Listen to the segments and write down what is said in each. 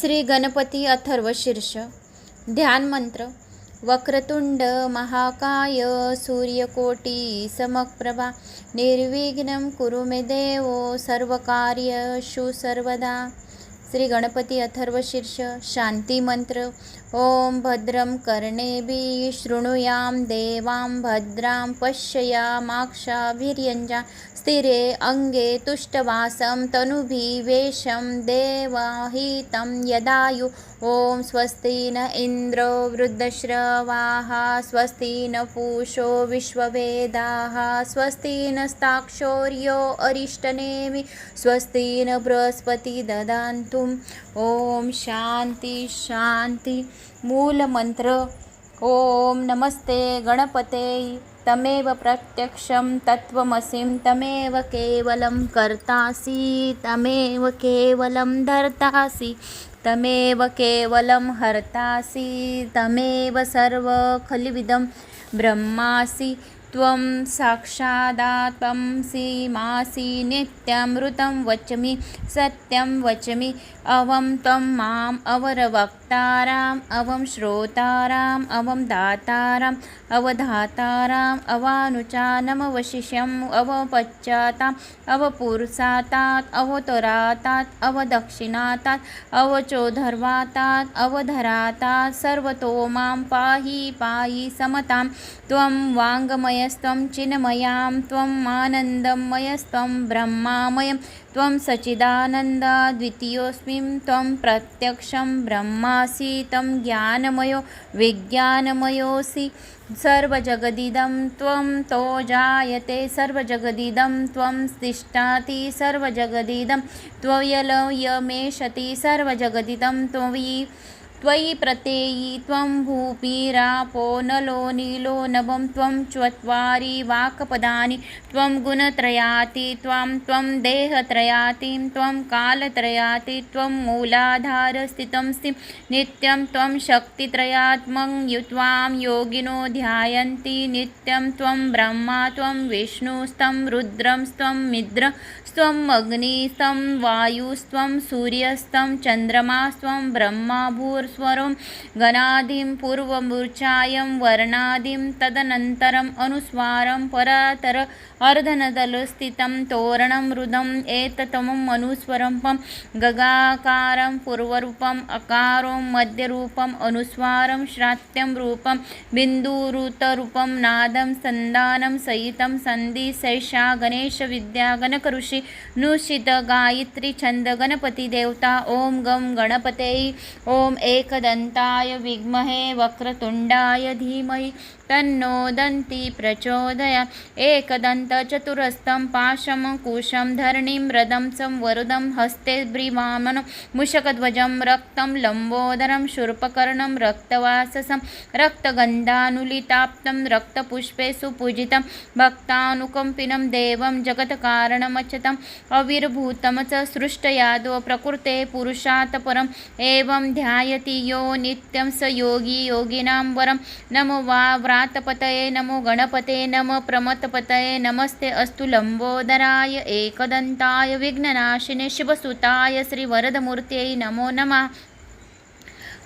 श्री गणपती अथर्व शीर्ष. ध्यान मंत्र वक्रतुंड महाकाय सूर्यकोटी समप्रभा. निर्विघ्नं कुरु मे देवो कार्य सर्वदा. श्री गणपती अथर्व शीर्ष. शांती मंत्र. ॐ भद्रं कर्णेभिः शृणुयां देवां भद्रां पश्ययामाक्षाभिर्यञ्जा। स्थिरे अङ्गे तुष्टवासं तनुभिवेशं देवाहितं यदायु। ॐ स्वस्ति न इन्द्रो वृद्धश्रवाः स्वस्ति न पूषो विश्ववेदाः स्वस्ति नस्ताक्षौर्यो अरिष्टनेमि स्वस्ति न बृहस्पति ददान्तुं ॐ शान्ति शान्ति। मूल मंत्र ओम नमस्ते गणपते तमेव प्रत्यक्षं तत्त्वमसिं तमेव केवलं कर्तासि तमेव केवलं धर्तासि तमेव केवलं हर्तासि तमेव सर्वखलिविदं ब्रह्मासि। त्वं साक्षादात्मसि मासि नित्यमृतं वचमि सत्यं वचमि। अवं त्वं माम् अवरवक्ताराम् अवं श्रोताराम् अवं दाताराम् अवधाताराम् अवानुचानमवशिष्यम् अवपश्चाताम् अवपुरुषातात् अवतरातात् अवदक्षिणातात् अवचोधर्वातात् अवधरातात् सर्वतो मां पाहि पाहि समतां। त्वं वाङ्गमयस्त्वं चिन्मयां त्वम् आनन्दमयस्त्वं ब्रह्मामयं त्वं सच्चिदानन्दाद्वितीयोऽस्मि त्वं प्रत्यक्षं ब्रह्मासि तं ज्ञानमयो विज्ञानमयोऽसि। सर्वजगदिदं त्वं तो जायते सर्वजगदिदं त्वं तिष्ठाति सर्वजगदिदं त्वयलयमेषति सर्वजगदिदं त्वयि త్వయి ప్రతేయి త్వం భూపిరాపో నలో నీలో నవం త్వం చత్వారి వాక్పదాని త్వం గుణత్రయాతి త్వం త్వం దేహత్రయాతిం త్వం కాలత్రయాతి త్వం మూలాధారస్థితం స్థిం నిత్యం త్వం శక్తిత్రయాత్మం యుత్వాం యోగినో ధ్యాయంతి నిత్యం త్వం బ్రహ్మ త్వం విష్ణుస్తం రుద్రం స్త్వం మిద్ర స్వం అగ్నిస్తం వాయుస్త్వం సూర్యస్తం చంద్రమాస్త్వం బ్రహ్మాభూర్ अनुस्वरं गणादिं पूर्वमूर्छायं वर्णादिं तदनन्तरम् अनुस्वारं परातर अर्धनदलस्थितं तोरणं रुदम् एततमम् अनुस्वरं पं गगाकारं पूर्वरूपम् अकारों मध्यरूपम् अनुस्वारं श्रात्यं रूपं बिन्दुरुतरूपं नादं सन्दानं सहितं सन्धि सैषा गणेशविद्या गणकऋषि नुषित गायत्री छंद गणपती देवता ओम गम गणपते ओम एकदन्ताय विद्महे वक्रतुण्डाय धीमहि तन्नो दन्ति प्रचोदया। एकदन्तचतुरस्तं पाशं कुशं धरणीं रदं संवरुदं हस्ते ब्रीवामनं। मुषकध्वजं रक्तं लम्बोदरं शूर्पकर्णं रक्तवाससं। रक्तगन्धानुलिताप्तं रक्तपुष्पे सुपूजितं। भक्तानुकम्पिनं देवं जगत्कारणमचतम् अविर्भूतं च सृष्टयादो प्रकृते पुरुषात् परम् एवं ध्यायते यो नित्यं स योगी योगिनां वरं। नमो वा व्रातपतये नमो गणपते नमो प्रमतपतये नमस्ते अस्तु लम्बोदराय एकदन्ताय विघ्ननाशिने शिवसुताय श्रीवरदमूर्त्यै नमो नमः।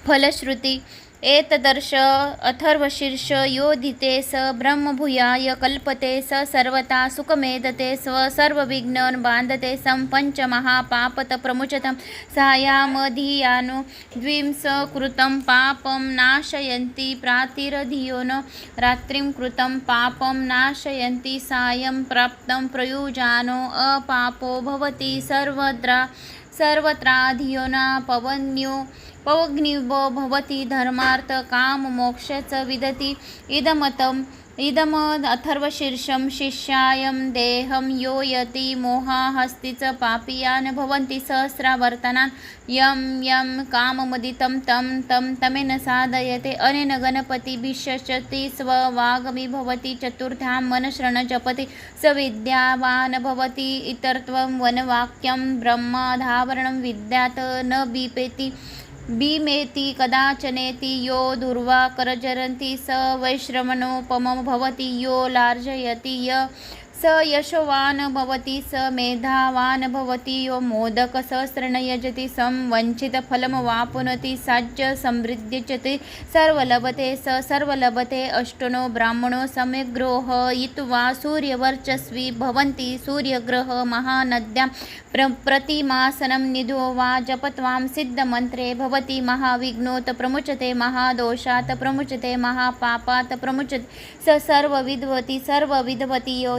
फलश्रुती एतदर्श अथर्वशीर्ष योधिते स ब्रह्मभूयाय कल्पते स सर्वता सुखमेधते स्व सर्वविघ्न बांधते सं पञ्चमहापापत प्रमुचतं सायामधियानो द्विंस कृतं पापं नाशयन्ति प्रातिरधियो न रात्रिं कृतं पापं नाशयन्ति सायं प्राप्तं प्रयुजानो अपापो भवति सर्वत्र सर्वत्राधियोना पवन्यो पवग्निवो भवति धर्मार्थ काम मोक्ष च विदति इदमतं इदम अथर्वशीर्षं शिष्यायं देहं यो यति मोहाहस्ति च पापीयान् भवन्ति सहस्रावर्तनान्। यं यं काममदितं तं तं तमेन साधयते। अनेन गणपतिभिषति स्ववागमि भवति चतुर्थां मनश्रण जपति स विद्यावान् भवति इतरत्वं वनवाक्यं ब्रह्मधावरणं विद्यात् न बिपेति। भीमेति कदाचनेति यो दुर्वाकरचरन्ति स वैश्रवणोपमो भवति यो लार्जयति य स यशवान् भवति स मेधावान् भवति यो मोदकसहस्रेण यजति सं वञ्चितफलं वाप्नोति साज्य समृद्ध्यचते सर्वलभते स सर्वलभते अष्टनो ब्राह्मणो सम्यग् गृहीत्वा सूर्यवर्चस्वी भवन्ति सूर्यग्रह महानद्यां प्र प्रतिमासनं निधो वा जपत्वां सिद्धमन्त्रे भवति महाविघ्नोत प्रमुचते महादोषात् प्रमुचते महापापात् प्रमुचते स सर्वविद्वति सर्वविद्वति यो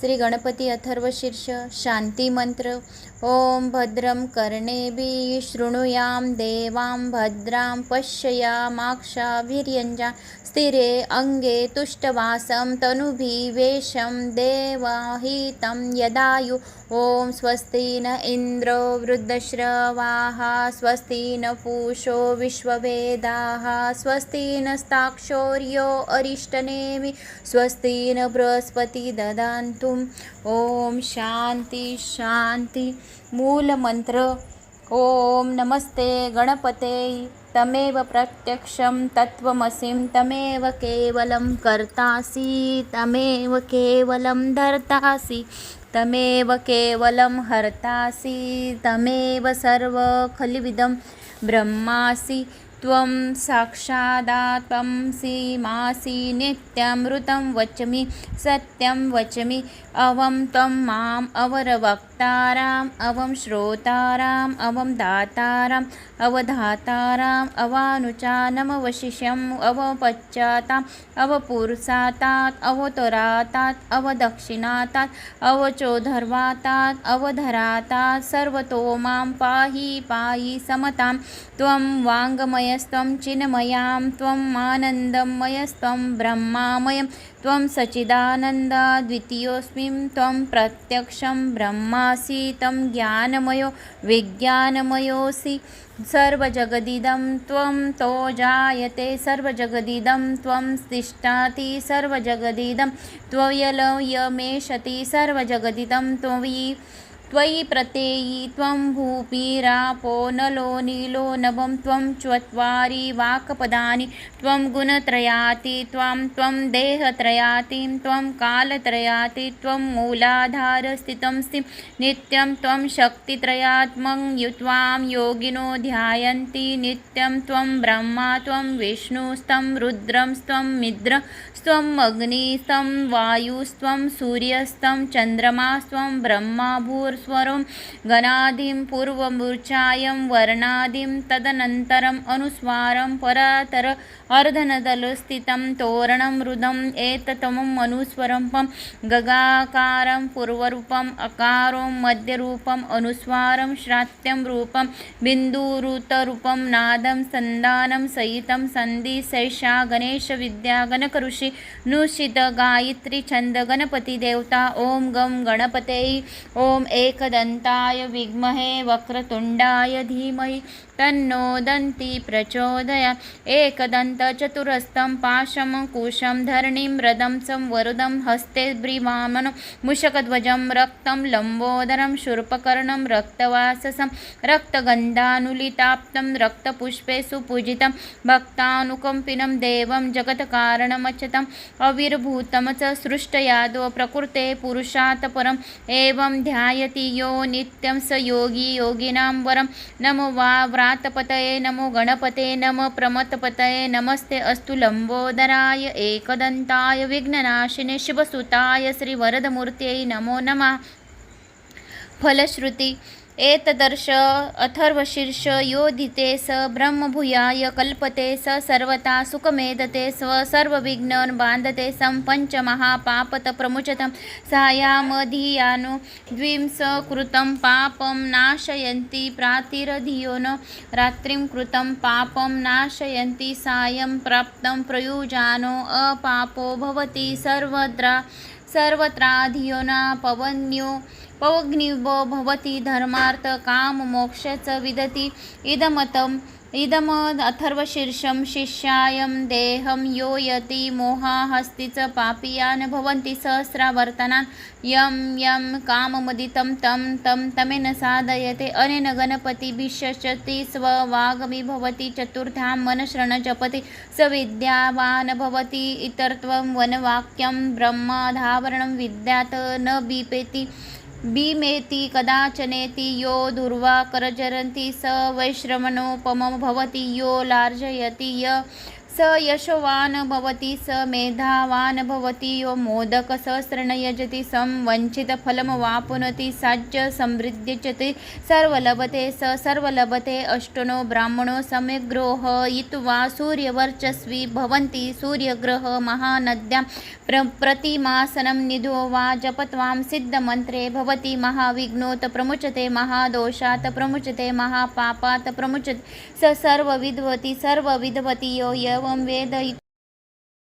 श्री गणपती अथर्वशीर्ष शांतिमंत्र ओम भद्रं कर्णेभिः शृणुयां देवां भद्रां पश्ययामाक्षाभिर्यञ्जा स्थिरे अङ्गे तुष्टवासं तनुभिवेशं देवाहितं यदायु। ॐ स्वस्ति न इन्द्रो वृद्धश्रवाः स्वस्ति न पूषो विश्ववेदाः स्वस्ति नस्ताक्षौर्यो अरिष्टनेमि स्वस्ति न बृहस्पति ददान्तु। ॐ शान्ति शान्ति मूलमन्त्र ओम नमस्ते गणपते. तमेव प्रत्यक्षं तत्त्वमसिं तमेव केवलं कर्तासि तमेव केवलं धर्तासि तमेव केवलं हर्तासि तमेव सर्वखलिविदं ब्रह्मासि. त्वं साक्षादात्मसि मासि नित्यमृतं वचमि सत्यं वचमि अवं त्वं माम् अवरवक्। अवरवक्ताराम् अवं श्रोताराम् अवं दाताराम् अवधाताराम् अवानुचानमवशिष्यम् अवपश्चाताम् अवपुरुषातात् अवतरातात् अवदक्षिणातात् अवचोधर्वातात् अवधरातात् सर्वतो मां पाहि पाहि समतां त्वं वाङ्मयस्त्वं चिन्मयां त्वम् आनन्दमयस्त्वं ब्रह्मामयं त्वं सच्चिदानन्दा द्वितीयोऽस्मि त्वं प्रत्यक्षं ब्रह्मासि तं ज्ञानमयो विज्ञानमयोऽसि सर्वजगदिदं त्वं तो जायते सर्वजगदिदं त्वं तिष्ठाति सर्वजगदिदं त्वयलयमेषति सर्वजगदिदं त्वयि త్వయి ప్రతేయి త్వం భూపిరాపో నలో నీలో నవం త్వం చ్వరి వాక్పదాని త్వం గుణత్రయాతి త్వం త్వం దేహత్రయాతి త్వం కాలత్రయాతి త్వం మూలాధారస్థితం స్థిం నిత్యం త్వం శక్తిత్రయాత్మం యుత్వాం యోగినో ధ్యాయంతి నిత్యం త్వం బ్రహ్మ త్వం విష్ణుస్తం రుద్రం స్త్వం మిద్ర స్వం అగ్నిస్తం వాయుస్త్వం సూర్యస్తం చంద్రమాస్త్వం బ్రహ్మభూర్ अनुस्वरं गणादिं पूर्वमूर्च्छायं वर्णादिं तदनन्तरम् अनुस्वारं परातर अर्धनदलस्थितं तोरणं रुदम् एततमम् अनुस्वरं गगाकारं पूर्वरूपम् अकारं मध्यरूपम् अनुस्वारं श्रात्यं रूपं बिन्दुरुतरूपं नादं सन्दानं सहितं सन्धि सैषा गणेशविद्या गणकऋषि नुषित गायत्री छन्द गणपतिदेवता ॐ गं गणपते ॐ एकदन्ताय विद्महे वक्रतुण्डाय धीमहि तन्नो दन्ती प्रचोदया। एकदन्तचतुरस्तं पाशं कुशं धरणिं रदं संवरुदं हस्ते ब्रिवामनं मुषकध्वजं रक्तं लम्बोदरं शूर्पकर्णं रक्तवाससं रक्तगन्धानुलिताप्तं रक्तपुष्पे सुपूजितं भक्तानुकम्पिनं देवं जगत्कारणमचतम् अविर्भूतं च सृष्टयादो प्रकृते पुरुषात् परम् एवं ध्यायति यो नित्यं स योगी योगिनां वरं। नमो वा व्रातपतये नमो गणपते नम प्रमतपतये नमस्ते अस्तु लम्बोदराय एकदन्ताय विघ्ननाशिने शिवसुताय श्रीवरदमूर्त्यै नमो नमः। फलश्रुती एतदर्श अथर्वशीर्ष योधिते स ब्रह्मभूयाय कल्पते स सर्वता सुखमेदते स्व सर्वविघ्न बांधते सं पञ्चमहापापतप्रमुचतं सायामधियानु सायामधियानो स कृतं पापं नाशयन्ति प्रातिरधियो न रात्रिं कृतं पापं नाशयन्ति सायं प्राप्तं प्रयुजानो अपापो भवति सर्वद्रा सर्वत्राधियो न पवन्यो पवग्निवो भवति धर्मार्थ काम मोक्ष च विदति। इदम इदम् अथर्वशीर्षं शिष्यायं देहं यो यती मोहाहस्ति च पापीयान् भवन्ति सहस्रावर्तनान्। यं यं काममुदितं तं तं तमेन साधयते। अनेन गणपतिभिषचति स्ववागमि भवति चतुर्थां मनश्रण जपति। स विद्यावान् भवति इतरत्वं वनवाक्यं ब्रह्मधावरणं विद्यात् न बिपेति। भीमेति कदाचनेति यो दुर्वाकरचरन्ति स वैश्रमणोपमो भवति यो लार्जयति य स यशवान् भवति स मेधावान् भवति यो मोदकसहस्रेण यजति सं वञ्चितफलं वाप्नोति साज्य समृद्ध्यचति सर्वलभते स सर्वलभते अष्टनो ब्राह्मणो सम्यग्रोहयित्वा सूर्यवर्चस्वी भवन्ति सूर्यग्रह महानद्यां प्र प्रतिमासनं निधो वा जपत्वां सिद्धमन्त्रे भवति महाविघ्नोत प्रमुचते महादोषात् प्रमुचते महापापात् प्रमुचते स सर्वविद्वति सर्वविद्वति यो एवं वेद